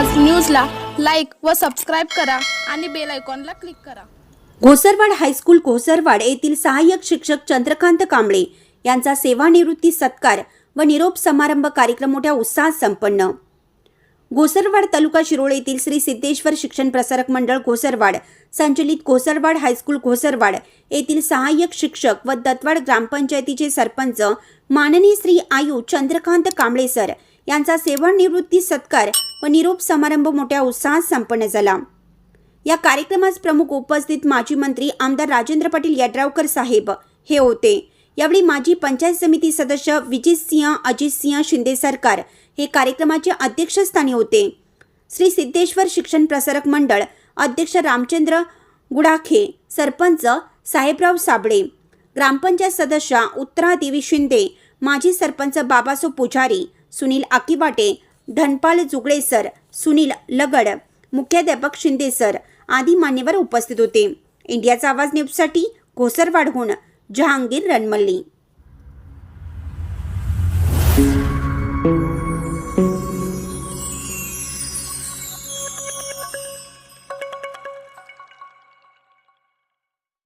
व सबस्क्राईब करा आणि बेल आयकॉनला क्लिक करा. घोसरवाड हायस्कूल घोसरवाड येथील सहाय्यक शिक्षक चंद्रकांत कांबळे यांचा सेवानिवृत्ती सत्कार व निरोप समारंभ कार्यक्रम मोठ्या उत्साहात संपन्न. घोसरवाड तालुका शिरोळ येथील श्री सिद्धेश्वर शिक्षण प्रसारक मंडळ घोसरवाड संचलित घोसरवाड हायस्कूल घोसरवाड येथील सहाय्यक शिक्षक व दत्तवाड ग्रामपंचायतीचे सरपंच माननीय श्री आयु चंद्रकांत कांबळे सर यांचा सेवानिवृत्ती सत्कार व निरोप समारंभ मोठ्या उत्साहात संपन्न झाला. या कार्यक्रमास प्रमुख उपस्थित माजी मंत्री आमदार राजेंद्र पाटील यड्रावकर साहेब हे होते. यावेळी माजी पंचायत समिती सदस्य विजित सिंह अजित सिंह शिंदे सरकार हे कार्यक्रमाचे अध्यक्षस्थानी होते. श्री सिद्धेश्वर शिक्षण प्रसारक मंडळ अध्यक्ष रामचंद्र गुडाखे सरपंच साहेबराव साबळे ग्रामपंचायत सदस्या उत्तरा देवी शिंदे माजी सरपंच बाबासो पुजारी सुनील आकिवाटे धनपाल जुगळे सर सुनील लगड मुख्याध्यापक शिंदे सर आदी मान्यवर उपस्थित होते. इंडियाचा आवाज न्यूजसाठी घोसरवाडहून जहांगीर रणमल्ली.